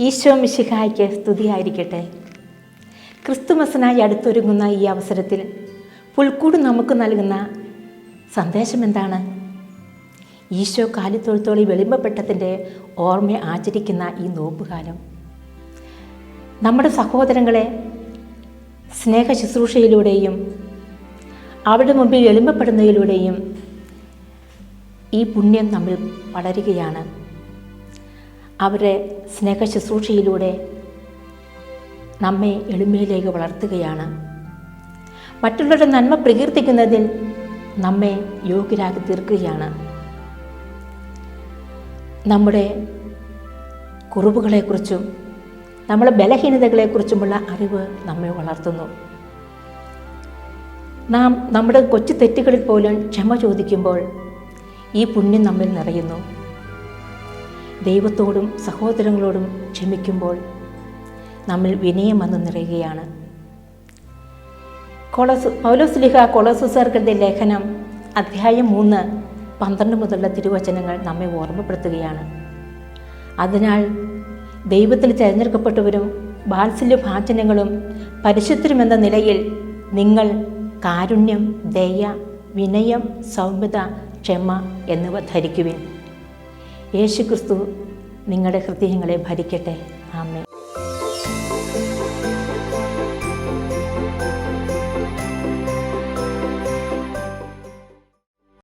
ഈശോ മിശിഹായ്ക്ക് സ്തുതിയായിരിക്കട്ടെ. ക്രിസ്തുമസിനായി അടുത്തൊരുങ്ങുന്ന ഈ അവസരത്തിൽ പുൽക്കൂട് നമുക്ക് നൽകുന്ന സന്ദേശം എന്താണ്? ഈശോ കാലിത്തൊഴുത്തോളി വെളിമ്പപ്പെട്ടതിന്റെ ഓർമ്മ ആചരിക്കുന്ന ഈ നോമ്പുകാലം. നമ്മുടെ സഹോദരങ്ങളെ സ്നേഹ ശുശ്രൂഷയിലൂടെയും അവരുടെ മുമ്പിൽ എളിമപ്പെടുന്നതിലൂടെയും ഈ പുണ്യം നമ്മൾ വളരുകയാണ്. അവരെ സ്നേഹ ശുശ്രൂഷയിലൂടെ നമ്മെ എളിമയിലേക്ക് വളർത്തുകയാണ്. മറ്റുള്ളവരുടെ നന്മ പ്രകീർത്തിക്കുന്നതിൽ നമ്മെ യോഗ്യരാക്കി തീർക്കുകയാണ്. നമ്മുടെ കുറവുകളെക്കുറിച്ചും നമ്മുടെ ബലഹീനതകളെക്കുറിച്ചുമുള്ള അറിവ് നമ്മെ വളർത്തുന്നു. നാം നമ്മുടെ കൊച്ചു തെറ്റുകളിൽ പോലും ക്ഷമ ചോദിക്കുമ്പോൾ ഈ പുണ്യം നമ്മിൽ നിറയുന്നു. ദൈവത്തോടും സഹോദരങ്ങളോടും ക്ഷമിക്കുമ്പോൾ നമ്മൾ വിനയം വന്ന് നിറയുകയാണ്. കൊളസ് പൗലോസ്ലിഹ കൊളസുസർഗന്റെ ലേഖനം അധ്യായം മൂന്ന് പന്ത്രണ്ട് മുതലുള്ള തിരുവചനങ്ങൾ നമ്മെ ഓർമ്മപ്പെടുത്തുകയാണ്. അതിനാൽ ദൈവത്തിൽ തിരഞ്ഞെടുക്കപ്പെട്ടവരും വാത്സല്യഭാചനങ്ങളും പരിശുദ്ധരുമെന്ന നിലയിൽ നിങ്ങൾ കാരുണ്യം ദയ വിനയം സൗമ്യത ക്ഷമ എന്നിവ ധരിക്കുവിൻ. യേശുക്രിസ്തു നിങ്ങളുടെ ഹൃദയങ്ങളെ ഭരിക്കട്ടെ. ആമേ